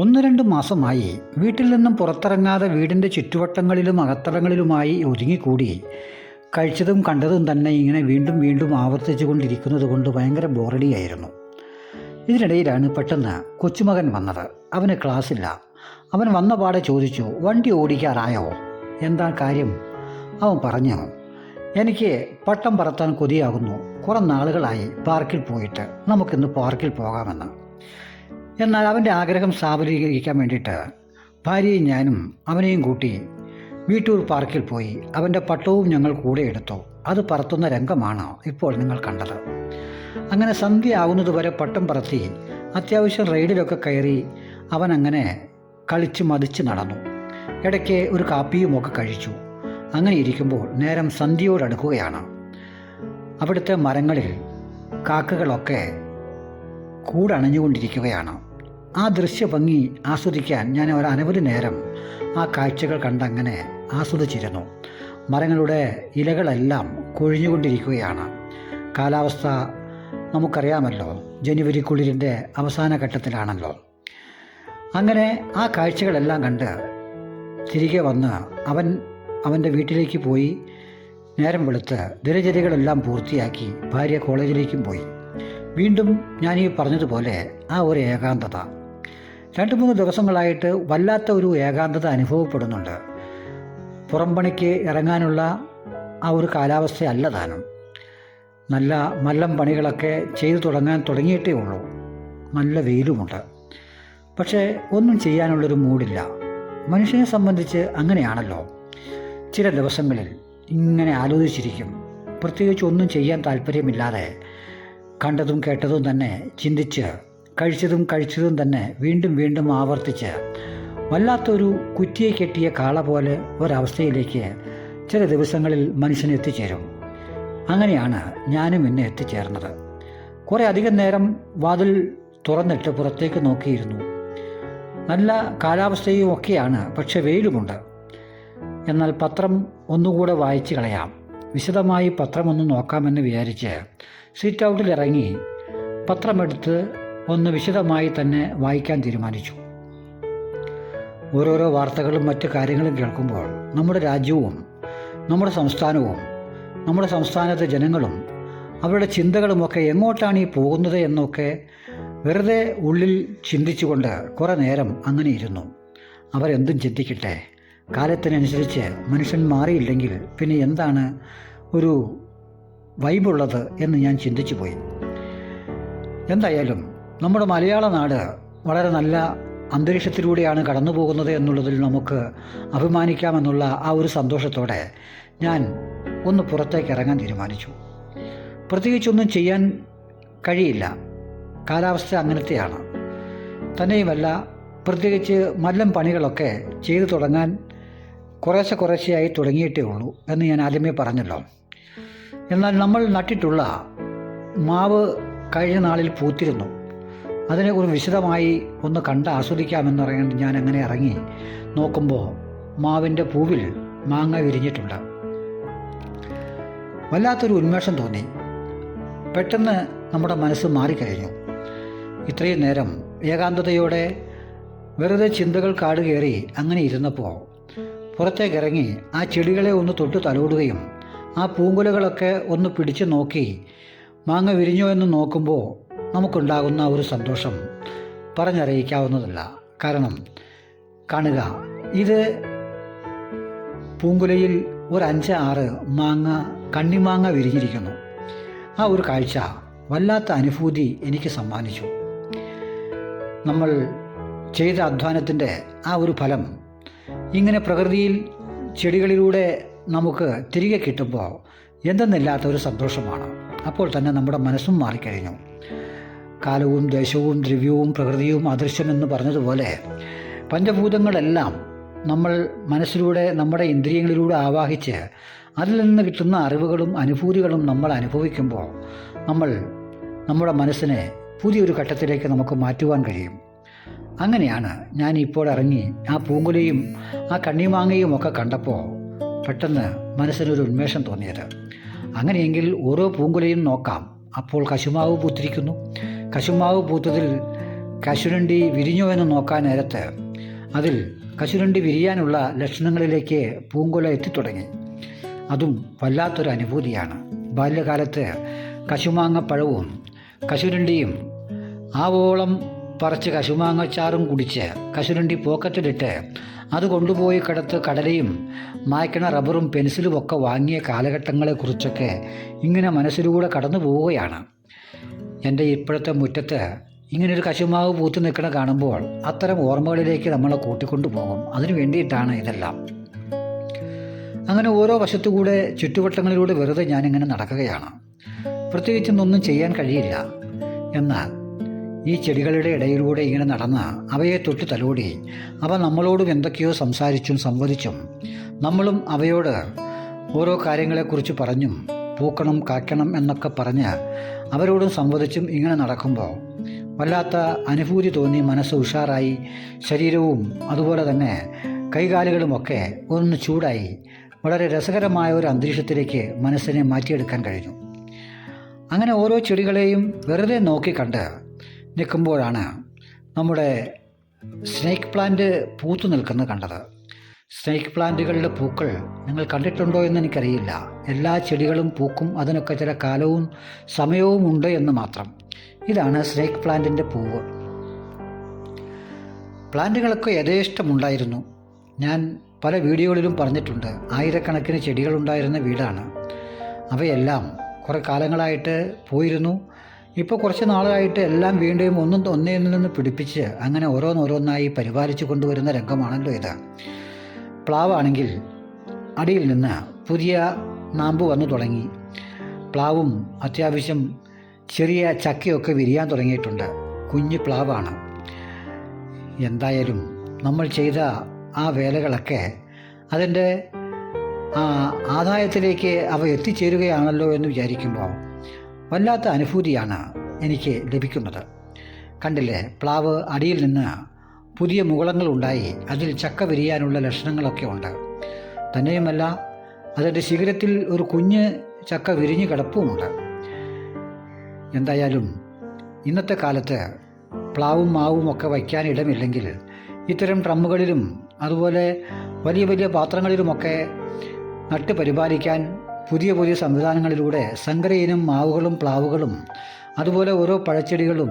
ഒന്ന് രണ്ട് മാസമായി വീട്ടിൽ നിന്നും പുറത്തിറങ്ങാതെ വീടിന്റെ ചുറ്റുവട്ടങ്ങളിലും അകത്തളങ്ങളിലുമായി ഒതുങ്ങിക്കൂടി കഴിച്ചതും കണ്ടതും തന്നെ ഇങ്ങനെ വീണ്ടും വീണ്ടും ആവർത്തിച്ചു കൊണ്ടിരിക്കുന്നത് കൊണ്ട് ഭയങ്കര ബോറടിയായിരുന്നു. ഇതിനിടയിലാണ് പെട്ടെന്ന് കൊച്ചുമകൻ വന്നത്. അവന് ക്ലാസ്സില്ല. അവൻ വന്ന പാടെ ചോദിച്ചു വണ്ടി ഓടിക്കാറായോ? എന്താ കാര്യം? അവൻ പറഞ്ഞു എനിക്ക് പട്ടം പറത്താൻ കൊതിയാകുന്നു. കുറേ നാളുകളായി പാർക്കിൽ പോയിട്ട് നമുക്കിന്ന് പാർക്കിൽ പോകാമെന്ന്. എന്നാൽ അവന്റെ ആഗ്രഹം സാഫലീകരിക്കാൻ വേണ്ടിയിട്ട് ഭാര്യയും ഞാനും അവനെയും കൂട്ടി വീട്ടൂർ പാർക്കിൽ പോയി അവന്റെ പട്ടവും ഞങ്ങൾ കൂടെ എടുത്തു. അത് പറത്തുന്ന രംഗമാണ് ഇപ്പോൾ നിങ്ങൾ കണ്ടത്. അങ്ങനെ സന്ധ്യ ആകുന്നത് വരെ പട്ടം പറത്തി അത്യാവശ്യം റൈഡിലൊക്കെ കയറി അവൻ അങ്ങനെ കളിച്ച് മതിച്ച് നടന്നു. ഇടയ്ക്ക് ഒരു കാപ്പിയുമൊക്കെ കഴിച്ചു. അങ്ങനെ ഇരിക്കുമ്പോൾ നേരം സന്ധ്യയോടടുക്കുകയാണ് അവിടുത്തെ മരങ്ങളിൽ കാക്കകളൊക്കെ കൂടണഞ്ഞുകൊണ്ടിരിക്കുകയാണ്. ആ ദൃശ്യഭംഗി ആസ്വദിക്കാൻ ഞാൻ ഒരനവധി നേരം ആ കാഴ്ചകൾ കണ്ടങ്ങനെ ആസ്വദിച്ചിരുന്നു. മരങ്ങളുടെ ഇലകളെല്ലാം കൊഴിഞ്ഞുകൊണ്ടിരിക്കുകയാണ്. കാലാവസ്ഥ നമുക്കറിയാമല്ലോ ജനുവരി കുളിരിന്റെ അവസാന ഘട്ടത്തിലാണല്ലോ. അങ്ങനെ ആ കാഴ്ചകളെല്ലാം കണ്ട് തിരികെ വന്ന് അവൻ അവന്റെ വീട്ടിലേക്ക് പോയി നേരം വെളുത്ത് ദിനചര്യകളെല്ലാം പൂർത്തിയാക്കി ഭാര്യ കോളേജിലേക്കും പോയി. വീണ്ടും ഞാൻ ഈ പറഞ്ഞതുപോലെ ആ ഒരു ഏകാന്തത രണ്ട് മൂന്ന് ദിവസങ്ങളായിട്ട് വല്ലാത്ത ഒരു ഏകാന്തത അനുഭവപ്പെടുന്നുണ്ട്. പുറംപണിക്ക് ഇറങ്ങാനുള്ള ആ ഒരു കാലാവസ്ഥയല്ല താനും. നല്ല മല്ലം പണികളൊക്കെ ചെയ്തു തുടങ്ങാൻ തുടങ്ങിയിട്ടേ ഉള്ളൂ. നല്ല വെയിലുമുണ്ട്. പക്ഷേ ഒന്നും ചെയ്യാനുള്ളൊരു മൂടില്ല. മനുഷ്യനെ സംബന്ധിച്ച് അങ്ങനെയാണല്ലോ. ചില ദിവസങ്ങളിൽ ഇങ്ങനെ ആലോചിച്ചിരിക്കും. പ്രത്യേകിച്ച് ഒന്നും ചെയ്യാൻ താല്പര്യമില്ലാതെ കണ്ടതും കേട്ടതും തന്നെ ചിന്തിച്ച് കഴിച്ചതും കഴിച്ചതും തന്നെ വീണ്ടും വീണ്ടും ആവർത്തിച്ച് വല്ലാത്തൊരു കുറ്റിയെ കെട്ടിയ കാള പോലെ ഒരവസ്ഥയിലേക്ക് ചില ദിവസങ്ങളിൽ മനുഷ്യൻ എത്തിച്ചേരും. അങ്ങനെയാണ് ഞാനും ഇന്ന് എത്തിച്ചേർന്നത്. കുറേ അധികം നേരം വാതിൽ തുറന്നിട്ട് പുറത്തേക്ക് നോക്കിയിരുന്നു. നല്ല കാലാവസ്ഥയും ഒക്കെയാണ് പക്ഷെ വെയിലുമുണ്ട്. എന്നാൽ പത്രം ഒന്നുകൂടെ വായിച്ചു കളയാം. വിശദമായി പത്രം ഒന്ന് നോക്കാമെന്ന് വിചാരിച്ച് സീറ്റ് ഔട്ടിൽ ഇറങ്ങി പത്രമെടുത്ത് ഒന്ന് വിശദമായി തന്നെ വായിക്കാൻ തീരുമാനിച്ചു. ഓരോരോ വാർത്തകളും മറ്റു കാര്യങ്ങളും കേൾക്കുമ്പോൾ നമ്മുടെ രാജ്യവും നമ്മുടെ സംസ്ഥാനവും നമ്മുടെ സംസ്ഥാനത്തെ ജനങ്ങളും അവരുടെ ചിന്തകളുമൊക്കെ എങ്ങോട്ടാണ് ഈ പോകുന്നത് എന്നൊക്കെ വെറുതെ ഉള്ളിൽ ചിന്തിച്ചുകൊണ്ട് കുറേ നേരം അങ്ങനെ ഇരുന്നു. അവരെന്തും ചിന്തിക്കട്ടെ. കാലത്തിനനുസരിച്ച് മനുഷ്യൻ മാറിയില്ലെങ്കിൽ പിന്നെ എന്താണ് ഒരു വൈബുള്ളത് എന്ന് ഞാൻ ചിന്തിച്ചു പോയി എന്തായാലും നമ്മുടെ മലയാള നാട് വളരെ നല്ല അന്തരീക്ഷത്തിലൂടെയാണ് കടന്നു പോകുന്നത് എന്നുള്ളതിൽ നമുക്ക് അഭിമാനിക്കാമെന്നുള്ള ആ ഒരു സന്തോഷത്തോടെ ഞാൻ ഒന്ന് പുറത്തേക്ക് ഇറങ്ങാൻ തീരുമാനിച്ചു. പ്രത്യേകിച്ചൊന്നും ചെയ്യാൻ കഴിയില്ല. കാലാവസ്ഥ അങ്ങനത്തെയാണ്. തന്നെയുമല്ല പ്രത്യേകിച്ച് മല്ലം പണികളൊക്കെ ചെയ്തു തുടങ്ങാൻ കുറേശ്ശെ കുറേശ്ശെയായി തുടങ്ങിയിട്ടേ ഉള്ളൂ എന്ന് ഞാൻ ആദ്യമേ പറഞ്ഞല്ലോ. എന്നാൽ നമ്മൾ നട്ടിട്ടുള്ള മാവ് കഴിഞ്ഞ നാളിൽ പൂത്തിരുന്നു. അതിനെക്കുറിച്ച് വിശദമായി ഒന്ന് കണ്ട് ആസ്വദിക്കാമെന്ന് ഞാൻ അങ്ങനെ ഇറങ്ങി. നോക്കുമ്പോൾ മാവിന്റെ പൂവിൽ മാങ്ങ വിരിഞ്ഞിട്ടുണ്ട്. വല്ലാത്തൊരു ഉന്മേഷം തോന്നി. പെട്ടെന്ന് നമ്മുടെ മനസ്സ് മാറിക്കഴിഞ്ഞു ഇത്രയും നേരം ഏകാന്തതയോടെ വെറുതെ ചിന്തകൾ കാട് കയറി അങ്ങനെ ഇരുന്നപ്പോൾ പുറത്തേക്കിറങ്ങി ആ ചെടികളെ ഒന്ന് തൊട്ട് തലോടുകയും ആ പൂങ്കുലകളൊക്കെ ഒന്ന് പിടിച്ചു നോക്കി മാങ്ങ വിരിഞ്ഞോ എന്ന് നോക്കുമ്പോൾ നമുക്കുണ്ടാകുന്ന ഒരു സന്തോഷം പറഞ്ഞറിയിക്കാവുന്നതല്ല. കാരണം കാണുക ഇത് പൂങ്കുലയിൽ ഒരു അഞ്ച് ആറ് മാങ്ങ കണ്ണിമാങ്ങ വിരിഞ്ഞിരിക്കുന്നു. ആ ഒരു കാഴ്ച വല്ലാത്ത അനുഭൂതി എനിക്ക് സമ്മാനിച്ചു. നമ്മൾ ചെയ്ത അധ്വാനത്തിന്റെ ആ ഒരു ഫലം ഇങ്ങനെ പ്രകൃതിയിൽ ചെടികളിലൂടെ നമുക്ക് തിരികെ കിട്ടുമ്പോൾ എന്തെന്നില്ലാത്ത ഒരു സന്തോഷമാണ്. അപ്പോൾ തന്നെ നമ്മുടെ മനസ്സും മാറിക്കഴിഞ്ഞു. കാലവും ദേശവും ദ്രവ്യവും പ്രകൃതിയും അദൃശ്യമെന്ന് പറഞ്ഞതുപോലെ പഞ്ചഭൂതങ്ങളെല്ലാം നമ്മൾ മനസ്സിലൂടെ നമ്മുടെ ഇന്ദ്രിയങ്ങളിലൂടെ ആവാഹിച്ച് അതിൽ നിന്ന് കിട്ടുന്ന അറിവുകളും അനുഭൂതികളും നമ്മൾ അനുഭവിക്കുമ്പോൾ നമ്മൾ നമ്മുടെ മനസ്സിനെ പുതിയൊരു ഘട്ടത്തിലേക്ക് നമുക്ക് മാറ്റുവാൻ കഴിയും. അങ്ങനെയാണ് ഞാൻ ഇപ്പോൾ ഇറങ്ങി ആ പൂങ്കുലയും ആ കണ്ണിമാങ്ങയും ഒക്കെ കണ്ടപ്പോൾ പെട്ടെന്ന് മനസ്സിനൊരു ഉന്മേഷം തോന്നിയത്. അങ്ങനെയെങ്കിൽ ഓരോ പൂങ്കുലയും നോക്കാം. അപ്പോൾ കശുമാവ് പൂത്തിരിക്കുന്നു. കശുമാവ് പൂത്തതിൽ കശുരണ്ടി വിരിഞ്ഞോ എന്ന് നോക്കാൻ നേരത്ത് അതിൽ കശുരണ്ടി വിരിയാനുള്ള ലക്ഷണങ്ങളിലേക്ക് പൂങ്കുല എത്തിത്തുടങ്ങി. അതും വല്ലാത്തൊരു അനുഭൂതിയാണ്. ബാല്യകാലത്ത് കശുമാങ്ങ പഴവും കശുരണ്ടിയും ആവോളം പറിച്ച് കശുമാങ്ങച്ചാറും കുടിച്ച് കശുരണ്ടി പോക്കറ്റിലിട്ട് അത് കൊണ്ടുപോയി കിടത്ത് കടലയും മായ്ക്കണ റബ്ബറും പെൻസിലും ഒക്കെ വാങ്ങിയ കാലഘട്ടങ്ങളെക്കുറിച്ചൊക്കെ ഇങ്ങനെ മനസ്സിലൂടെ കടന്നു പോവുകയാണ് എന്റെ ഇപ്പോഴത്തെ മുറ്റത്ത് ഇങ്ങനൊരു കശുമാവ് പൂത്തു നിൽക്കണ കാണുമ്പോൾ അത്തരം ഓർമ്മകളിലേക്ക് നമ്മളെ കൂട്ടിക്കൊണ്ടു പോകും അതിനു വേണ്ടിയിട്ടാണ് ഇതെല്ലാം. അങ്ങനെ ഓരോ വശത്തുകൂടെ ചുറ്റുവട്ടങ്ങളിലൂടെ വെറുതെ ഞാനിങ്ങനെ നടക്കുകയാണ്. പ്രത്യേകിച്ചും ഒന്നും ചെയ്യാൻ കഴിയില്ല. എന്നാൽ ഈ ചെടികളുടെ ഇടയിലൂടെ ഇങ്ങനെ നടന്ന് അവയെ തൊട്ട് തലോടി അവ നമ്മളോടും എന്തൊക്കെയോ സംസാരിച്ചും സംവദിച്ചും നമ്മളും അവയോട് ഓരോ കാര്യങ്ങളെക്കുറിച്ച് പറഞ്ഞും പൂക്കണം കാക്കണം എന്നൊക്കെ പറഞ്ഞ് അവരോടും സംവദിച്ചും ഇങ്ങനെ നടക്കുമ്പോൾ വല്ലാത്ത അനുഭൂതി തോന്നി മനസ്സ് ഉഷാറായി ശരീരവും അതുപോലെ തന്നെ കൈകാലുകളുമൊക്കെ ഒന്ന് ചൂടായി വളരെ രസകരമായ ഒരു അന്തരീക്ഷത്തിലേക്ക് മനസ്സിനെ മാറ്റിയെടുക്കാൻ കഴിഞ്ഞു. അങ്ങനെ ഓരോ ചെടികളെയും വെറുതെ നോക്കിക്കണ്ട് നിൽക്കുമ്പോഴാണ് നമ്മുടെ സ്നേക്ക് പ്ലാന്റ് പൂത്തു നിൽക്കുന്നത് കണ്ടത്. സ്നേക്ക് പ്ലാന്റുകളുടെ പൂക്കൾ നിങ്ങൾ കണ്ടിട്ടുണ്ടോ എന്ന് എനിക്കറിയില്ല. എല്ലാ ചെടികളും പൂക്കും അതിനൊക്കെ ചില കാലവും സമയവും ഉണ്ട് എന്ന് മാത്രം. ഇതാണ് സ്നേക്ക് പ്ലാന്റിന്റെ പൂവ്. പ്ലാന്റുകളൊക്കെ യഥേഷ്ടമുണ്ടായിരുന്നു. ഞാൻ പല വീഡിയോകളിലും പറഞ്ഞിട്ടുണ്ട്. ആയിരക്കണക്കിന് ചെടികളുണ്ടായിരുന്ന വീടാണ്. അവയെല്ലാം കുറേ കാലങ്ങളായിട്ട് പോയിരുന്നു. ഇപ്പോൾ കുറച്ച് നാളായിട്ട് എല്ലാം വീണ്ടും ഒന്നും ഒന്നേ നിന്ന് പിടിപ്പിച്ച് അങ്ങനെ ഓരോന്നോരോന്നായി പരിപാലിച്ചു കൊണ്ടുവരുന്ന രംഗമാണല്ലോ ഇത്. പ്ലാവാണെങ്കിൽ അടിയിൽ നിന്ന് പുതിയ നാമ്പ് വന്നു തുടങ്ങി. പ്ലാവും അത്യാവശ്യം ചെറിയ ചക്കയൊക്കെ വിരിയാൻ തുടങ്ങിയിട്ടുണ്ട്. കുഞ്ഞു പ്ലാവാണ്. എന്തായാലും നമ്മൾ ചെയ്ത ആ വേലകളൊക്കെ അതിന്റെ ആദായത്തിലേക്ക് അവ എത്തിച്ചേരുകയാണല്ലോ എന്ന് വിചാരിക്കുമ്പോൾ വല്ലാത്ത അനുഭൂതിയാണ് എനിക്ക് ലഭിക്കുന്നത്. കണ്ടില്ലേ? പ്ലാവ് അടിയിൽ നിന്ന് പുതിയ മുകളങ്ങളുണ്ടായി. അതിൽ ചക്ക വിരിയാനുള്ള ലക്ഷണങ്ങളൊക്കെ ഉണ്ട്. തന്നെയുമല്ല അതിന്റെ ശിഖരത്തിൽ ഒരു കുഞ്ഞ് ചക്ക വിരിഞ്ഞ് കിടപ്പുമുണ്ട്. എന്തായാലും ഇന്നത്തെ കാലത്ത് പ്ലാവും മാവും ഒക്കെ വയ്ക്കാൻ ഇടമില്ലെങ്കിൽ ഇത്തരം ഡ്രമ്മുകളിലും അതുപോലെ വലിയ വലിയ പാത്രങ്ങളിലുമൊക്കെ നട്ട് പരിപാലിക്കാൻ പുതിയ പുതിയ സംവിധാനങ്ങളിലൂടെ സങ്കരയിനം മാവുകളും പ്ലാവുകളും അതുപോലെ ഓരോ പഴച്ചെടികളും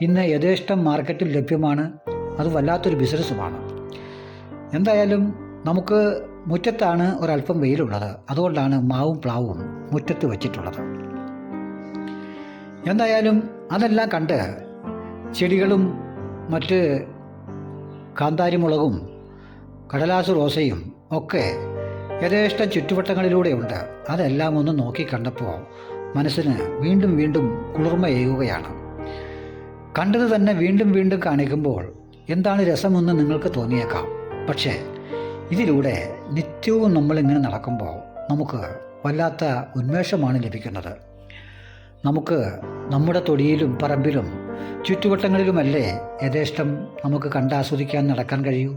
ഇന്ന് യഥേഷ്ടം മാർക്കറ്റിൽ ലഭ്യമാണ്. അത് വല്ലാത്തൊരു ബിസിനസ്സുമാണ്. എന്തായാലും നമുക്ക് മുറ്റത്താണ് ഒരല്പം വെയിലുള്ളത്. അതുകൊണ്ടാണ് മാവും പ്ലാവും മുറ്റത്ത് വച്ചിട്ടുള്ളത്. എന്തായാലും അതെല്ലാം കണ്ട് ചെടികളും മറ്റ് കാന്താരിമുളകും കടലാസ് റോസയും ഒക്കെ യഥേഷ്ടം ചുറ്റുവട്ടങ്ങളിലൂടെയുണ്ട്. അതെല്ലാം ഒന്ന് നോക്കി കണ്ടപ്പോൾ മനസ്സിന് വീണ്ടും വീണ്ടും കുളിർമയേകുകയാണ്. കണ്ടത് തന്നെ വീണ്ടും വീണ്ടും കാണിക്കുമ്പോൾ എന്താണ് രസമെന്ന് നിങ്ങൾക്ക് തോന്നിയേക്കാം. പക്ഷേ ഇതിലൂടെ നിത്യവും നമ്മളിങ്ങനെ നടക്കുമ്പോൾ നമുക്ക് വല്ലാത്ത ഉന്മേഷമാണ് ലഭിക്കുന്നത്. നമുക്ക് നമ്മുടെ തൊടിയിലും പറമ്പിലും ചുറ്റുവട്ടങ്ങളിലുമല്ലേ യഥേഷ്ടം നമുക്ക് കണ്ടാസ്വദിക്കാൻ നടക്കാൻ കഴിയൂ?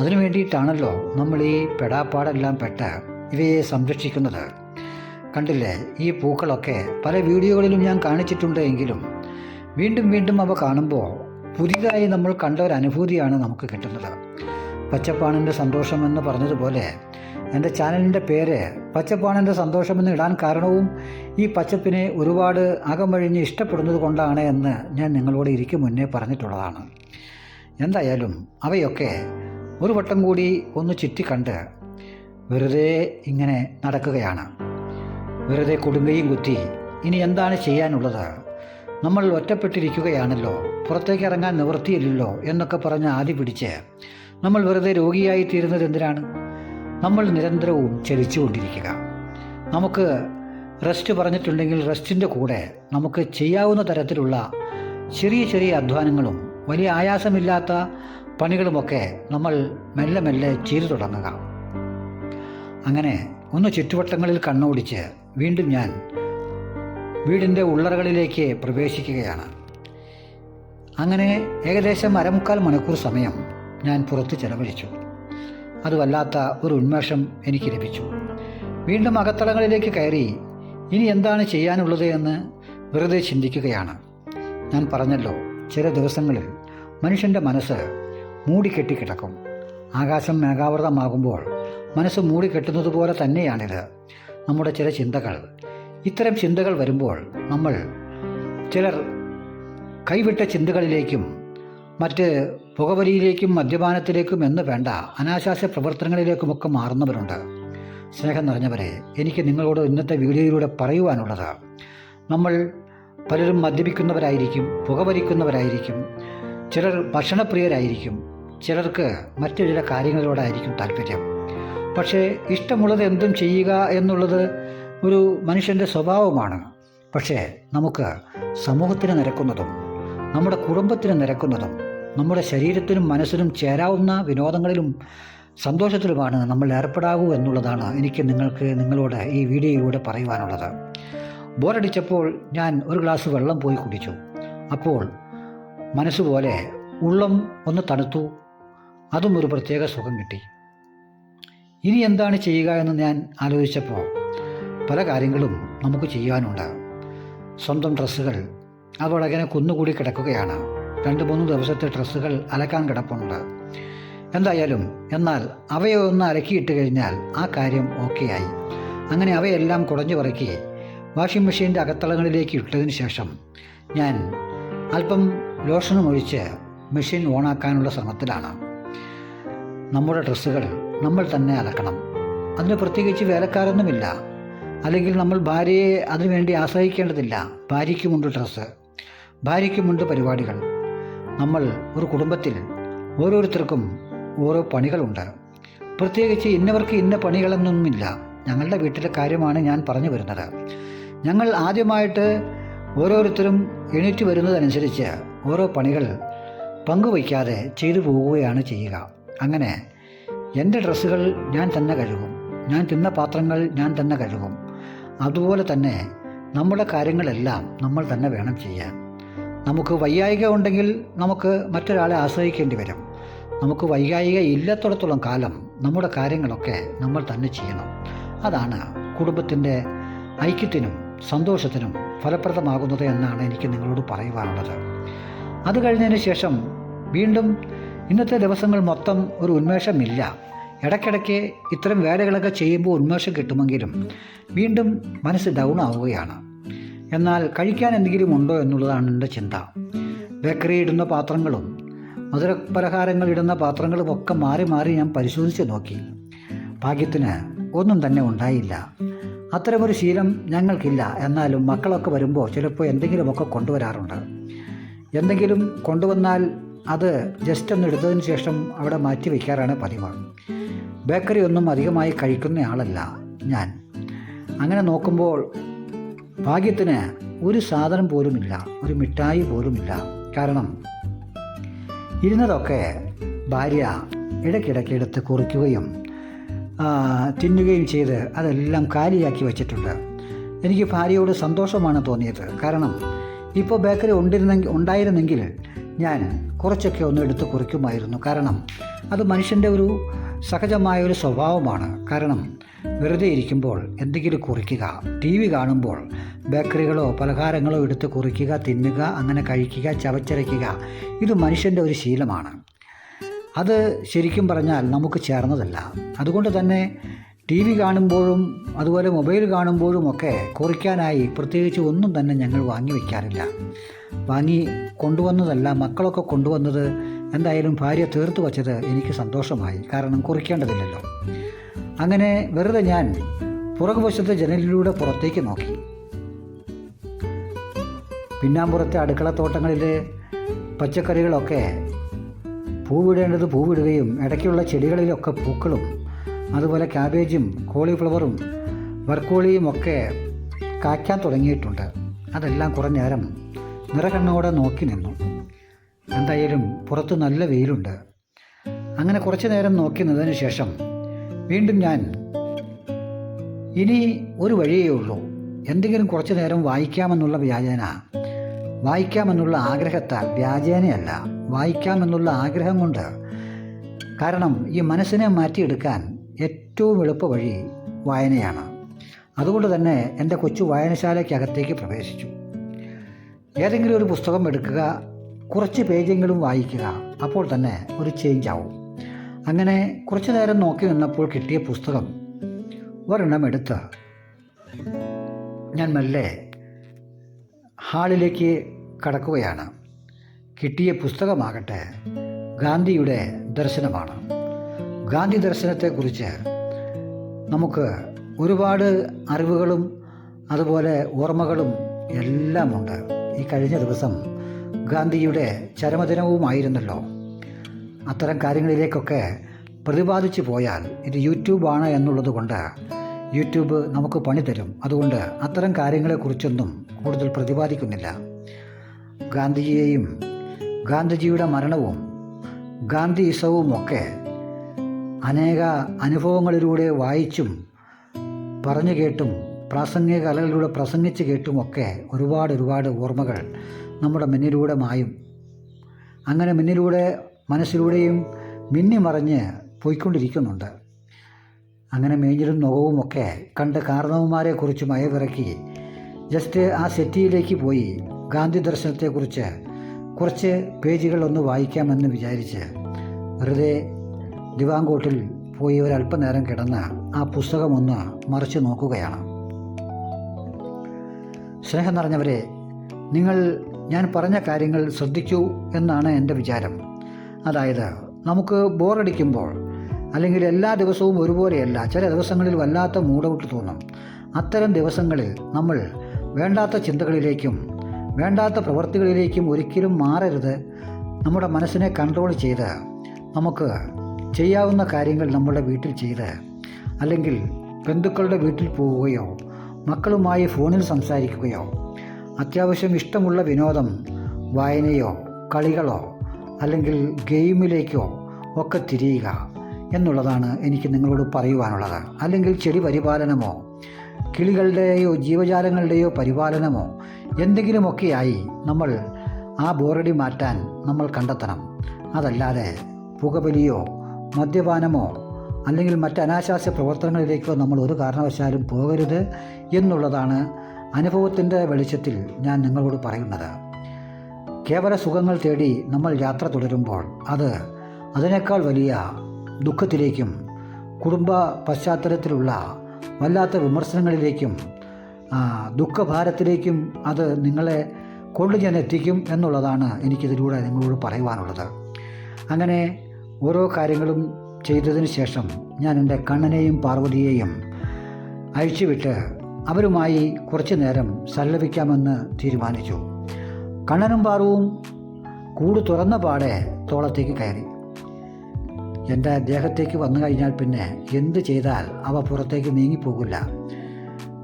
അതിനു വേണ്ടിയിട്ടാണല്ലോ നമ്മൾ ഈ പെടാപ്പാടെല്ലാം പെട്ട് ഇവയെ സംരക്ഷിക്കുന്നത്. കണ്ടില്ലേ ഈ പൂക്കളൊക്കെ പല വീഡിയോകളിലും ഞാൻ കാണിച്ചിട്ടുണ്ട് എങ്കിലും വീണ്ടും വീണ്ടും അവ കാണുമ്പോൾ പുതിയതായി നമ്മൾ കണ്ട ഒരു അനുഭൂതിയാണ് നമുക്ക് കിട്ടുന്നത്. പച്ചപ്പാണിന്റെ സന്തോഷമെന്ന് പറഞ്ഞതുപോലെ എന്റെ ചാനലിന്റെ പേര് പച്ചപ്പാണിന്റെ സന്തോഷമെന്ന് ഇടാൻ കാരണവും ഈ പച്ചപ്പിനെ ഒരുപാട് അകമഴിഞ്ഞ് ഇഷ്ടപ്പെടുന്നത് കൊണ്ടാണ് എന്ന് ഞാൻ നിങ്ങളോട് ഇരിക്കും മുന്നേ പറഞ്ഞിട്ടുള്ളതാണ്. എന്തായാലും അവയൊക്കെ ഒരു വട്ടം കൂടി ഒന്ന് ചുറ്റിക്കണ്ട് വെറുതെ ഇങ്ങനെ നടക്കുകയാണ്. വെറുതെ കുടുംബയും കുത്തി ഇനി എന്താണ് ചെയ്യാനുള്ളത്? നമ്മൾ ഒറ്റപ്പെട്ടിരിക്കുകയാണല്ലോ പുറത്തേക്ക് ഇറങ്ങാൻ നിവൃത്തിയില്ലല്ലോ എന്നൊക്കെ പറഞ്ഞ് ആദ്യ പിടിച്ച് നമ്മൾ വെറുതെ രോഗിയായി തീരുന്നത് എന്തിനാണ്? നമ്മൾ നിരന്തരവും ചലിച്ചുകൊണ്ടിരിക്കുക. നമുക്ക് റെസ്റ്റ് പറഞ്ഞിട്ടുണ്ടെങ്കിൽ റെസ്റ്റിന്റെ കൂടെ നമുക്ക് ചെയ്യാവുന്ന തരത്തിലുള്ള ചെറിയ ചെറിയ അധ്വാനങ്ങളും വലിയ ആയാസമില്ലാത്ത പണികളുമൊക്കെ നമ്മൾ മെല്ലെ മെല്ലെ ചെയ്തു തുടങ്ങുക. അങ്ങനെ ഒന്ന് ചുറ്റുവട്ടങ്ങളിൽ കണ്ണോടിച്ച് വീണ്ടും ഞാൻ വീടിന്റെ ഉള്ളറകളിലേക്ക് പ്രവേശിക്കുകയാണ്. അങ്ങനെ ഏകദേശം അരമുക്കാൽ മണിക്കൂർ സമയം ഞാൻ പുറത്ത് ചെലവഴിച്ചു. അത് വല്ലാത്ത ഒരു ഉന്മേഷം എനിക്ക് ലഭിച്ചു. വീണ്ടും അകത്തളങ്ങളിലേക്ക് കയറി ഇനി എന്താണ് ചെയ്യാനുള്ളത് എന്ന് വെറുതെ ചിന്തിക്കുകയാണ്. ഞാൻ പറഞ്ഞല്ലോ ചില ദിവസങ്ങളിൽ മനുഷ്യന്റെ മനസ്സ് മൂടിക്കെട്ടി കിടക്കും. ആകാശം മേഘാവൃതമാകുമ്പോൾ മനസ്സ് മൂടിക്കെട്ടുന്നത് പോലെ തന്നെയാണിത്. നമ്മുടെ ചില ചിന്തകൾ ഇത്തരം ചിന്തകൾ വരുമ്പോൾ നമ്മൾ ചിലർ കൈവിട്ട ചിന്തകളിലേക്കും മറ്റ് പുകവലിയിലേക്കും മദ്യപാനത്തിലേക്കും എന്ന് വേണ്ട അനാശാസ്യ പ്രവർത്തനങ്ങളിലേക്കുമൊക്കെ മാറുന്നവരുണ്ട്. സ്നേഹം നിറഞ്ഞവരെ എനിക്ക് നിങ്ങളോട് ഇന്നത്തെ വീഡിയോയിലൂടെ പറയുവാനുള്ളത് നമ്മൾ പലരും മദ്യപിക്കുന്നവരായിരിക്കും പുകവലിക്കുന്നവരായിരിക്കും ചിലർ ഭക്ഷണപ്രിയരായിരിക്കും ചിലർക്ക് മറ്റു ചില കാര്യങ്ങളോടായിരിക്കും താല്പര്യം. പക്ഷേ ഇഷ്ടമുള്ളത് എന്തും ചെയ്യുക എന്നുള്ളത് ഒരു മനുഷ്യന്റെ സ്വഭാവമാണ്. പക്ഷേ നമുക്ക് സമൂഹത്തിന് നിരക്കുന്നതും നമ്മുടെ കുടുംബത്തിന് നിരക്കുന്നതും നമ്മുടെ ശരീരത്തിനും മനസ്സിനും ചേരാവുന്ന വിനോദങ്ങളിലും സന്തോഷത്തിലുമാണ് നമ്മൾ ഏർപ്പെടാവൂ എന്നുള്ളതാണ് എനിക്ക് നിങ്ങൾക്ക് നിങ്ങളോട് ഈ വീഡിയോയിലൂടെ പറയുവാനുള്ളത്. ബോറടിച്ചപ്പോൾ ഞാൻ ഒരു ഗ്ലാസ് വെള്ളം പോയി കുടിച്ചു. അപ്പോൾ മനസ്സുപോലെ ഉള്ളം ഒന്ന് തണുത്തു. അതും ഒരു പ്രത്യേക സുഖം കിട്ടി. ഇനി എന്താണ് ചെയ്യുക എന്ന് ഞാൻ ആലോചിച്ചപ്പോൾ പല കാര്യങ്ങളും നമുക്ക് ചെയ്യാനുണ്ട്. സ്വന്തം ഡ്രസ്സുകൾ. അതോടങ്ങനെ കുന്നുകൂടി കിടക്കുകയാണ്. രണ്ട് മൂന്ന് ദിവസത്തെ ഡ്രസ്സുകൾ അലക്കാൻ കിടപ്പുണ്ട്. എന്തായാലും എന്നാൽ അവയെ ഒന്ന് അലക്കിയിട്ട് കഴിഞ്ഞാൽ ആ കാര്യം ഓക്കെയായി. അങ്ങനെ അവയെല്ലാം കുടഞ്ഞു പറക്കി വാഷിംഗ് മെഷീന്റെ അകത്തളങ്ങളിലേക്ക് ഇട്ടതിന് ശേഷം ഞാൻ അല്പം ലോഷനും ഒഴിച്ച് മെഷീൻ ഓണാക്കാനുള്ള ശ്രമത്തിലാണ്. നമ്മുടെ ഡ്രസ്സുകൾ നമ്മൾ തന്നെ അലക്കണം. അതിന് പ്രത്യേകിച്ച് വേലക്കാരൊന്നുമില്ല. അല്ലെങ്കിൽ നമ്മൾ ഭാര്യയെ അതിനുവേണ്ടി ആശ്രയിക്കേണ്ടതില്ല. ഭാര്യയ്ക്കുമുണ്ട് ഡ്രസ്സ്. ഭാര്യയ്ക്കുമുണ്ട് പരിപാടികൾ. നമ്മൾ ഒരു കുടുംബത്തിൽ ഓരോരുത്തർക്കും ഓരോ പണികളുണ്ട്. പ്രത്യേകിച്ച് ഇന്നവർക്ക് ഇന്ന പണികളെന്നൊന്നുമില്ല. ഞങ്ങളുടെ വീട്ടിലെ കാര്യമാണ് ഞാൻ പറഞ്ഞു വരുന്നത്. ഞങ്ങൾ ആദ്യമായിട്ട് ഓരോരുത്തരും എണീറ്റ് വരുന്നതനുസരിച്ച് ഓരോ പണികൾ പങ്കുവയ്ക്കാതെ ചെയ്തു പോവുകയാണ് ചെയ്യുക. അങ്ങനെ എന്റെ ഡ്രസ്സുകൾ ഞാൻ തന്നെ കഴുകും. ഞാൻ തിന്ന പാത്രങ്ങൾ ഞാൻ തന്നെ കഴുകും. അതുപോലെ തന്നെ നമ്മുടെ കാര്യങ്ങളെല്ലാം നമ്മൾ തന്നെ വേണം ചെയ്യാൻ. നമുക്ക് വൈകായിക ഉണ്ടെങ്കിൽ നമുക്ക് മറ്റൊരാളെ ആശ്രയിക്കേണ്ടി വരും. നമുക്ക് വൈകായിക ഇല്ലാത്തടത്തോളം കാലം നമ്മുടെ കാര്യങ്ങളൊക്കെ നമ്മൾ തന്നെ ചെയ്യണം. അതാണ് കുടുംബത്തിന്റെ ഐക്യത്തിനും സന്തോഷത്തിനും ഫലപ്രദമാകുന്നത് എന്നാണ് എനിക്ക് നിങ്ങളോട് പറയുവാനുള്ളത്. അത് കഴിഞ്ഞതിന് ശേഷം വീണ്ടും ഇന്നത്തെ ദിവസങ്ങൾ മൊത്തം ഒരു ഉന്മേഷമില്ല. ഇടയ്ക്കിടയ്ക്ക് ഇത്തരം വേലകളൊക്കെ ചെയ്യുമ്പോൾ ഉന്മേഷം കിട്ടുമെങ്കിലും വീണ്ടും മനസ്സ് ഡൗൺ ആവുകയാണ്. എന്നാൽ കഴിക്കാൻ എന്തെങ്കിലും ഉണ്ടോ എന്നുള്ളതാണ് എന്റെ ചിന്ത. ബേക്കറി ഇടുന്ന പാത്രങ്ങളും മധുരപലഹാരങ്ങൾ ഇടുന്ന പാത്രങ്ങളും ഒക്കെ മാറി മാറി ഞാൻ പരിശോധിച്ച് നോക്കി. ഭാഗ്യത്തിന് ഒന്നും തന്നെ ഉണ്ടായില്ല. അത്തരമൊരു ശീലം ഞങ്ങൾക്കില്ല. എന്നാലും മക്കളൊക്കെ വരുമ്പോൾ ചിലപ്പോൾ എന്തെങ്കിലുമൊക്കെ കൊണ്ടുവരാറുണ്ട്. എന്തെങ്കിലും കൊണ്ടുവന്നാൽ അത് ജസ്റ്റ് ഒന്ന് എടുത്തതിന് ശേഷം അവിടെ മാറ്റി വയ്ക്കാറാണ് പതിവ്. ബേക്കറി ഒന്നും അധികമായി കഴിക്കുന്ന ആളല്ല ഞാൻ. അങ്ങനെ നോക്കുമ്പോൾ ഭാഗ്യത്തിന് ഒരു സാധനം പോലുമില്ല ഒരു മിഠായി പോലുമില്ല. കാരണം ഇരുന്നതൊക്കെ ഭാര്യ ഇടയ്ക്കിടയ്ക്ക് എടുത്ത് കുറിക്കുകയും തിന്നുകയും ചെയ്ത് അതെല്ലാം കാലിയാക്കി വച്ചിട്ടുണ്ട്. എനിക്ക് ഭാര്യയോട് സന്തോഷമാണ് തോന്നിയത്. കാരണം ഇപ്പോൾ ബേക്കറി ഉണ്ടിരുന്നെങ്കിൽ ഉണ്ടായിരുന്നെങ്കിൽ ഞാൻ കുറച്ചൊക്കെ ഒന്ന് എടുത്ത് കുറിക്കുമായിരുന്നു. കാരണം അത് മനുഷ്യന്റെ ഒരു സഹജമായ ഒരു സ്വഭാവമാണ്. കാരണം വെറുതെ ഇരിക്കുമ്പോൾ എന്തെങ്കിലും കുറിക്കുക ടി വി കാണുമ്പോൾ ബേക്കറികളോ പലഹാരങ്ങളോ എടുത്ത് കുറിക്കുക തിന്നുക അങ്ങനെ കഴിക്കുക ചവച്ചരയ്ക്കുക ഇത് മനുഷ്യന്റെ ഒരു ശീലമാണ്. അത് ശരിക്കും പറഞ്ഞാൽ നമുക്ക് ചേർന്നതല്ല. അതുകൊണ്ട് തന്നെ ടി വി കാണുമ്പോഴും അതുപോലെ മൊബൈൽ കാണുമ്പോഴും ഒക്കെ കുറിക്കാനായി പ്രത്യേകിച്ച് ഒന്നും തന്നെ ഞങ്ങൾ വാങ്ങി വയ്ക്കാറില്ല. വാങ്ങി കൊണ്ടുവന്നതല്ല മക്കളൊക്കെ കൊണ്ടുവന്നത് എന്തായാലും ഭാര്യ തീർത്തു വച്ചത് എനിക്ക് സന്തോഷമായി. കാരണം കുറിക്കേണ്ടതില്ലല്ലോ. അങ്ങനെ വെറുതെ ഞാൻ പുറകുവശത്തെ ജനലിലൂടെ പുറത്തേക്ക് നോക്കി. പിന്നാമ്പുറത്തെ അടുക്കളത്തോട്ടങ്ങളിലെ പച്ചക്കറികളൊക്കെ പൂവിടേണ്ടത് പൂവിടുകയും ഇടയ്ക്കുള്ള ചെടികളിലൊക്കെ പൂക്കളും അതുപോലെ ക്യാബേജും കോളിഫ്ലവറും വർക്കോളിയും ഒക്കെ കായ്ക്കാൻ തുടങ്ങിയിട്ടുണ്ട്. അതെല്ലാം കുറേ നേരം നിറകണ്ണോടെ നോക്കി നിന്നു. എന്തായാലും പുറത്ത് നല്ല വെയിലുണ്ട്. അങ്ങനെ കുറച്ച് നേരം നോക്കി നിന്നതിന് ശേഷം വീണ്ടും ഞാൻ ഇനി ഒരു വഴിയേ ഉള്ളൂ. എന്തെങ്കിലും കുറച്ച് നേരം വായിക്കാമെന്നുള്ള വ്യാജേന. വായിക്കാമെന്നുള്ള ആഗ്രഹത്താൽ വ്യാജേനയല്ല. വായിക്കാമെന്നുള്ള ആഗ്രഹം കൊണ്ട്. കാരണം ഈ മനസ്സിനെ മാറ്റിയെടുക്കാൻ ഏറ്റവും എളുപ്പ വഴി വായനയാണ്. അതുകൊണ്ട് തന്നെ എന്റെ കൊച്ചു വായനശാലയ്ക്കകത്തേക്ക് പ്രവേശിച്ചു. ഏതെങ്കിലും ഒരു പുസ്തകം എടുക്കുക കുറച്ച് പേജെങ്കിലും വായിക്കുക അപ്പോൾ തന്നെ ഒരു ചേഞ്ച് ആവും. അങ്ങനെ കുറച്ചു നേരം നോക്കി നിന്നപ്പോൾ കിട്ടിയ പുസ്തകം ഒരെണ്ണം എടുത്ത് ഞാൻ മെല്ലെ ഹാളിലേക്ക് കടക്കുകയാണ്. കിട്ടിയ പുസ്തകമാകട്ടെ ഗാന്ധിയുടെ ദർശനമാണ്. ഗാന്ധി ദർശനത്തെക്കുറിച്ച് നമുക്ക് ഒരുപാട് അറിവുകളും അതുപോലെ ഓർമ്മകളും എല്ലാമുണ്ട്. ഈ കഴിഞ്ഞ ദിവസം ഗാന്ധിയുടെ ചരമദിനവുമായിരുന്നല്ലോ. അത്തരം കാര്യങ്ങളിലേക്കൊക്കെ പ്രതിപാദിച്ചു പോയാൽ ഇത് യൂട്യൂബാണ് എന്നുള്ളത് കൊണ്ട് യൂട്യൂബ് നമുക്ക് പണി തരും. അതുകൊണ്ട് അത്തരം കാര്യങ്ങളെക്കുറിച്ചൊന്നും കൂടുതൽ പ്രതിപാദിക്കുന്നില്ല. ഗാന്ധിജിയെയും ഗാന്ധിജിയുടെ മരണവും ഗാന്ധിയിസവും ഒക്കെ അനേക അനുഭവങ്ങളിലൂടെ വായിച്ചും പറഞ്ഞു കേട്ടും പ്രാസംഗിക കലകളിലൂടെ പ്രസംഗിച്ച് കേട്ടുമൊക്കെ ഒരുപാട് ഒരുപാട് ഓർമ്മകൾ നമ്മുടെ മുന്നിലൂടെ മായും. അങ്ങനെ മുന്നിലൂടെ മനസ്സിലൂടെയും മിന്നിമറഞ്ഞ് പോയിക്കൊണ്ടിരിക്കുന്നുണ്ട്. അങ്ങനെ മേഞ്ഞിലും നുകവുമൊക്കെ കണ്ട് കാരണവന്മാരെക്കുറിച്ച് മയവിറക്കി ജസ്റ്റ് ആ സെറ്റിയിലേക്ക് പോയി ഗാന്ധി ദർശനത്തെക്കുറിച്ച് കുറച്ച് പേജുകൾ ഒന്ന് വായിക്കാമെന്ന് വിചാരിച്ച് വെറുതെ ദിവാങ്കോട്ടിൽ പോയി ഒരല്പനേരം കിടന്ന് ആ പുസ്തകമൊന്ന് മറിച്ചു നോക്കുകയാണ്. സ്നേഹം നിറഞ്ഞവരെ നിങ്ങൾ ഞാൻ പറഞ്ഞ കാര്യങ്ങൾ ശ്രദ്ധിക്കൂ എന്നാണ് എന്റെ വിചാരം. അതായത് നമുക്ക് ബോറടിക്കുമ്പോൾ അല്ലെങ്കിൽ എല്ലാ ദിവസവും ഒരുപോലെയല്ല ചില ദിവസങ്ങളിൽ വല്ലാത്ത മൂടൗട്ട് തോന്നും. അത്തരം ദിവസങ്ങളിൽ നമ്മൾ വേണ്ടാത്ത ചിന്തകളിലേക്കും വേണ്ടാത്ത പ്രവൃത്തികളിലേക്കും ഒരിക്കലും മാറരുത്. നമ്മുടെ മനസ്സിനെ കൺട്രോൾ ചെയ്ത് നമുക്ക് ചെയ്യാവുന്ന കാര്യങ്ങൾ നമ്മുടെ വീട്ടിൽ ചെയ്ത് അല്ലെങ്കിൽ ബന്ധുക്കളുടെ വീട്ടിൽ പോവുകയോ മക്കളുമായി ഫോണിൽ സംസാരിക്കുകയോ അത്യാവശ്യം ഇഷ്ടമുള്ള വിനോദം വായനയോ കളികളോ അല്ലെങ്കിൽ ഗെയിമിലേക്കോ ഒക്കെ തിരിയുക എന്നുള്ളതാണ് എനിക്ക് നിങ്ങളോട് പറയുവാനുള്ളത്. അല്ലെങ്കിൽ ചെടി പരിപാലനമോ കിളികളുടെയോ ജീവജാലങ്ങളുടെയോ പരിപാലനമോ എന്തെങ്കിലുമൊക്കെയായി നമ്മൾ ആ ബോറടി മാറ്റാൻ നമ്മൾ കണ്ടെത്തണം. അതല്ലാതെ പുകബലിയോ മദ്യപാനമോ അല്ലെങ്കിൽ മറ്റ് അനാശാസ്യ പ്രവർത്തനങ്ങളിലേക്കോ നമ്മൾ ഒരു കാരണവശാലും പോകരുത് എന്നുള്ളതാണ് അനുഭവത്തിന്റെ വെളിച്ചത്തിൽ ഞാൻ നിങ്ങളോട് പറയുന്നത്. കേവല സുഖങ്ങൾ തേടി നമ്മൾ യാത്ര തുടരുമ്പോൾ അത് അതിനേക്കാൾ വലിയ ദുഃഖത്തിലേക്കും കുടുംബ പശ്ചാത്തലത്തിലുള്ള വല്ലാത്ത വിമർശനങ്ങളിലേക്കും ദുഃഖഭാരത്തിലേക്കും അത് നിങ്ങളെ കൊണ്ടു ഞാൻ എത്തിക്കും എന്നുള്ളതാണ് എനിക്കിതിലൂടെ നിങ്ങളോട് പറയുവാനുള്ളത്. അങ്ങനെ ഓരോ കാര്യങ്ങളും ചെയ്തതിന് ശേഷം ഞാൻ എന്റെ കണ്ണനെയും പാർവതിയെയും അഴിച്ചുവിട്ട് അവരുമായി കുറച്ചു നേരം സല്ലപിക്കാമെന്ന് തീരുമാനിച്ചു. കണ്ണനും പാറുവും കൂട് തുറന്ന പാടെ തോളത്തേക്ക് കയറി. എന്റെ ദേഹത്തേക്ക് വന്നു കഴിഞ്ഞാൽ പിന്നെ എന്ത് ചെയ്താൽ അവ പുറത്തേക്ക് നീങ്ങിപ്പോകില്ല.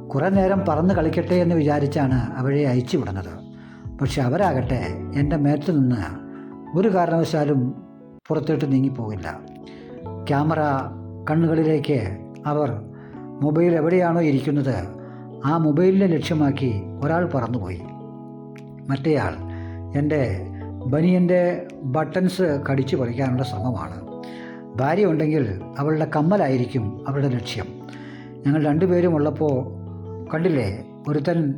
കുറേ നേരം പറന്ന് കളിക്കട്ടെ എന്ന് വിചാരിച്ചാണ് അവരെ അയച്ചു വിടുന്നത് പക്ഷെ അവരാകട്ടെ എന്റെ മേത്ത് നിന്ന് ഒരു കാരണവശാലും പുറത്തോട്ട് നീങ്ങിപ്പോകില്ല. ക്യാമറ കണ്ണുകളിലേക്ക് അവർ മൊബൈൽ എവിടെയാണോ ഇരിക്കുന്നത് ആ മൊബൈലിനെ ലക്ഷ്യമാക്കി ഒരാൾ പറന്നുപോയി. മറ്റേയാൾ എന്റെ ബനിയന്റെ ബട്ടൺസ് കടിച്ചു പറിക്കാനുള്ള ശ്രമമാണ്. ഭാര്യ ഉണ്ടെങ്കിൽ അവളുടെ കമ്മലായിരിക്കും അവളുടെ ലക്ഷ്യം. ഞങ്ങൾ രണ്ടുപേരും ഉള്ളപ്പോൾ കണ്ടില്ലേ ഒരുത്തൻ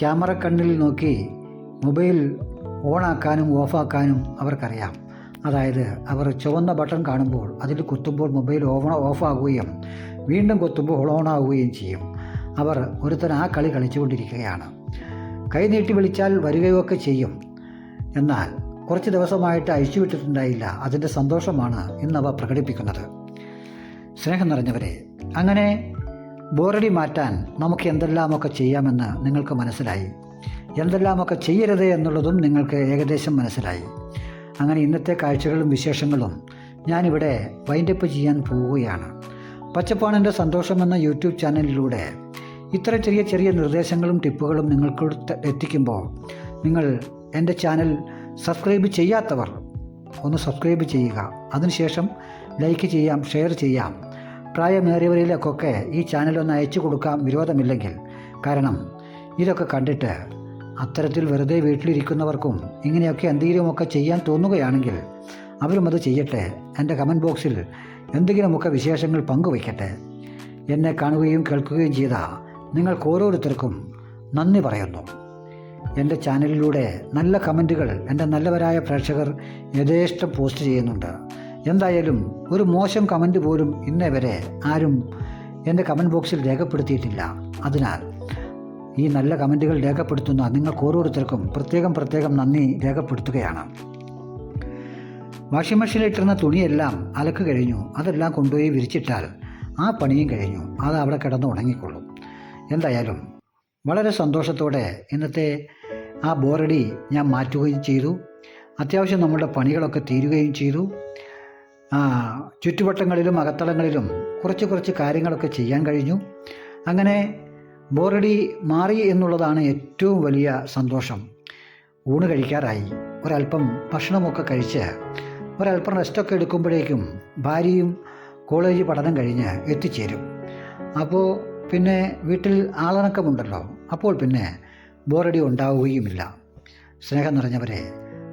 ക്യാമറ കണ്ണിൽ നോക്കി മൊബൈൽ ഓണാക്കാനും ഓഫാക്കാനും അവർക്കറിയാം. അതായത് അവർ ചുവന്ന ബട്ടൺ കാണുമ്പോൾ അതിൽ കുത്തുമ്പോൾ മൊബൈൽ ഓഫ് ഓഫാകുകയും വീണ്ടും കുത്തുമ്പോൾ ഓൺ ആവുകയും ചെയ്യും. അവർ ഒരുത്തൻ ആ കളി കളിച്ചുകൊണ്ടിരിക്കുകയാണ്. കൈ നീട്ടി വിളിച്ചാൽ വരികയൊക്കെ ചെയ്യും. എന്നാൽ കുറച്ച് ദിവസമായിട്ട് അഴിച്ചുവിട്ടിട്ടുണ്ടായില്ല അതിന്റെ സന്തോഷമാണ് ഇന്നവ പ്രകടിപ്പിക്കുന്നത്. സ്നേഹം നിറഞ്ഞവരെ അങ്ങനെ ബോറടി മാറ്റാൻ നമുക്ക് എന്തെല്ലാമൊക്കെ ചെയ്യാമെന്ന് നിങ്ങൾക്ക് മനസ്സിലായി. എന്തെല്ലാമൊക്കെ ചെയ്യരുത് എന്നുള്ളതും നിങ്ങൾക്ക് ഏകദേശം മനസ്സിലായി. അങ്ങനെ ഇന്നത്തെ കാഴ്ചകളും വിശേഷങ്ങളും ഞാനിവിടെ വൈൻഡപ്പ് ചെയ്യാൻ പോവുകയാണ്. പച്ചപ്പാണിന്റെ സന്തോഷം എന്ന യൂട്യൂബ് ചാനലിലൂടെ ഇത്ര ചെറിയ ചെറിയ നിർദ്ദേശങ്ങളും ടിപ്പുകളും നിങ്ങൾക്ക് എത്തിക്കുമ്പോൾ നിങ്ങൾ എന്റെ ചാനൽ സബ്സ്ക്രൈബ് ചെയ്യാത്തവർ ഒന്ന് സബ്സ്ക്രൈബ് ചെയ്യുക. അതിനുശേഷം ലൈക്ക് ചെയ്യാം ഷെയർ ചെയ്യാം. പ്രായമേറിയവരിലേക്കൊക്കെ ഈ ചാനൽ ഒന്ന് അയച്ചു കൊടുക്കാം വിരോധമില്ലെങ്കിൽ. കാരണം ഇതൊക്കെ കണ്ടിട്ട് അത്തരത്തിൽ വെറുതെ വീട്ടിലിരിക്കുന്നവർക്കും ഇങ്ങനെയൊക്കെ എന്തെങ്കിലുമൊക്കെ ചെയ്യാൻ തോന്നുകയാണെങ്കിൽ അവരും അത് ചെയ്യട്ടെ എന്റെ കമന്റ് ബോക്സിൽ എന്തെങ്കിലുമൊക്കെ വിശേഷങ്ങൾ പങ്കുവയ്ക്കട്ടെ. എന്നെ കാണുകയും കേൾക്കുകയും ചെയ്ത നിങ്ങൾക്ക് ഓരോരുത്തർക്കും നന്ദി പറയുന്നു. എന്റെ ചാനലിലൂടെ നല്ല കമന്റുകൾ എന്റെ നല്ലവരായ പ്രേക്ഷകർ യഥേഷ്ടം പോസ്റ്റ് ചെയ്യുന്നുണ്ട്. എന്തായാലും ഒരു മോശം കമന്റ് പോലും ഇന്നേ വരെ ആരും എന്റെ കമന്റ് ബോക്സിൽ രേഖപ്പെടുത്തിയിട്ടില്ല. അതിനാൽ ഈ നല്ല കമന്റുകൾ രേഖപ്പെടുത്തുന്ന നിങ്ങൾക്ക് ഓരോരുത്തർക്കും പ്രത്യേകം പ്രത്യേകം നന്ദി രേഖപ്പെടുത്തുകയാണ്. വാഷിംഗ് മെഷീനിലിട്ടിരുന്ന തുണിയെല്ലാം അലക്ക് കഴിഞ്ഞു. അതെല്ലാം കൊണ്ടുപോയി വിരിച്ചിട്ടാൽ ആ പണിയും കഴിഞ്ഞു. അത് അവിടെ കിടന്ന് ഉണങ്ങിക്കൊള്ളും. എന്തായാലും വളരെ സന്തോഷത്തോടെ ഇന്നത്തെ ആ ബോറടി ഞാൻ മാറ്റുകയും ചെയ്തു. അത്യാവശ്യം നമ്മുടെ പണികളൊക്കെ തീരുകയും ചെയ്തു. ചുറ്റുവട്ടങ്ങളിലും അകത്തളങ്ങളിലും കുറച്ച് കുറച്ച് കാര്യങ്ങളൊക്കെ ചെയ്യാൻ കഴിഞ്ഞു. അങ്ങനെ ബോറടി മാറി എന്നുള്ളതാണ് ഏറ്റവും വലിയ സന്തോഷം. ഊണ് കഴിക്കാറായി. ഒരല്പം ഭക്ഷണമൊക്കെ കഴിച്ച് ഒരല്പം റെസ്റ്റൊക്കെ എടുക്കുമ്പോഴേക്കും ഭാര്യയും കോളേജ് പഠനം കഴിഞ്ഞ് എത്തിച്ചേരും. അപ്പോൾ പിന്നെ വീട്ടിൽ ആളണക്കമുണ്ടല്ലോ അപ്പോൾ പിന്നെ ബോറടി ഉണ്ടാവുകയുമില്ല. സ്നേഹം നിറഞ്ഞവരെ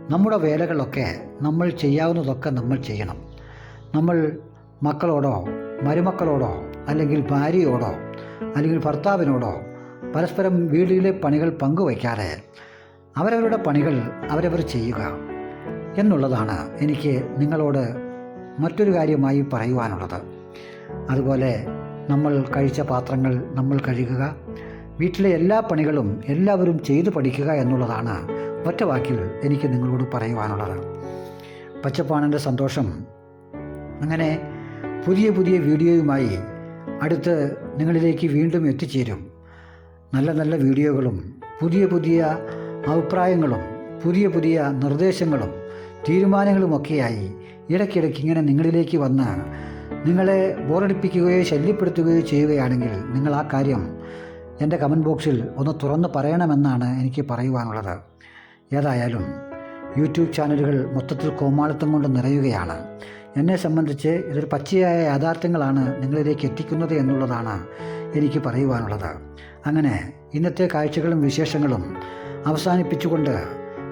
നമ്മുടെ വേലകളൊക്കെ നമ്മൾ ചെയ്യാവുന്നതൊക്കെ നമ്മൾ ചെയ്യണം. നമ്മൾ മക്കളോടോ മരുമക്കളോടോ അല്ലെങ്കിൽ ഭാര്യയോടോ അല്ലെങ്കിൽ ഭർത്താവിനോടോ പരസ്പരം വീടിലെ പണികൾ പങ്കുവയ്ക്കാതെ അവരവരുടെ പണികൾ അവരവർ ചെയ്യുക എന്നുള്ളതാണ് എനിക്ക് നിങ്ങളോട് മറ്റൊരു കാര്യമായി പറയുവാനുള്ളത്. അതുപോലെ നമ്മൾ കഴിച്ച പാത്രങ്ങൾ നമ്മൾ കഴുകുക വീട്ടിലെ എല്ലാ പണികളും എല്ലാവരും ചെയ്തു പഠിക്കുക എന്നുള്ളതാണ് ഒറ്റ വാക്കിൽ എനിക്ക് നിങ്ങളോട് പറയുവാനുള്ളത്. പച്ചപ്പാണന്റെ സന്തോഷം. അങ്ങനെ പുതിയ പുതിയ വീഡിയോയുമായി അടുത്ത് നിങ്ങളിലേക്ക് വീണ്ടും എത്തിച്ചേരും. നല്ല നല്ല വീഡിയോകളും പുതിയ പുതിയ അഭിപ്രായങ്ങളും പുതിയ പുതിയ നിർദ്ദേശങ്ങളും തീരുമാനങ്ങളുമൊക്കെയായി ഇടയ്ക്കിടയ്ക്ക് ഇങ്ങനെ നിങ്ങളിലേക്ക് വന്ന് നിങ്ങളെ ബോറടിപ്പിക്കുകയോ ശല്യപ്പെടുത്തുകയോ ചെയ്യുകയാണെങ്കിൽ നിങ്ങൾ ആ കാര്യം എന്റെ കമന്റ് ബോക്സിൽ ഒന്ന് തുറന്ന് പറയണമെന്നാണ് എനിക്ക് പറയുവാനുള്ളത്. ഏതായാലും യൂട്യൂബ് ചാനലുകൾ മൊത്തത്തിൽ കോമാളിത്തം കൊണ്ട് നിറയുകയാണ്. എന്നെ സംബന്ധിച്ച് ഇതൊരു പച്ചയായ യാഥാർത്ഥ്യങ്ങളാണ് നിങ്ങളിലേക്ക് എത്തിക്കുന്നത് എന്നുള്ളതാണ് എനിക്ക് പറയുവാനുള്ളത്. അങ്ങനെ ഇന്നത്തെ കാഴ്ചകളും വിശേഷങ്ങളും അവസാനിപ്പിച്ചുകൊണ്ട്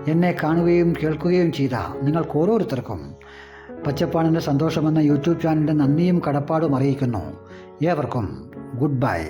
എന്നെ കാണുകയും കേൾക്കുകയും ചെയ്ത നിങ്ങൾക്ക് ഓരോരുത്തർക്കും പച്ചപ്പാണിന്റെ സന്തോഷമെന്ന യൂട്യൂബ് ചാനലിന്റെ നന്ദിയും കടപ്പാടും അറിയിക്കുന്നു. ഏവർക്കും ഗുഡ് ബൈ.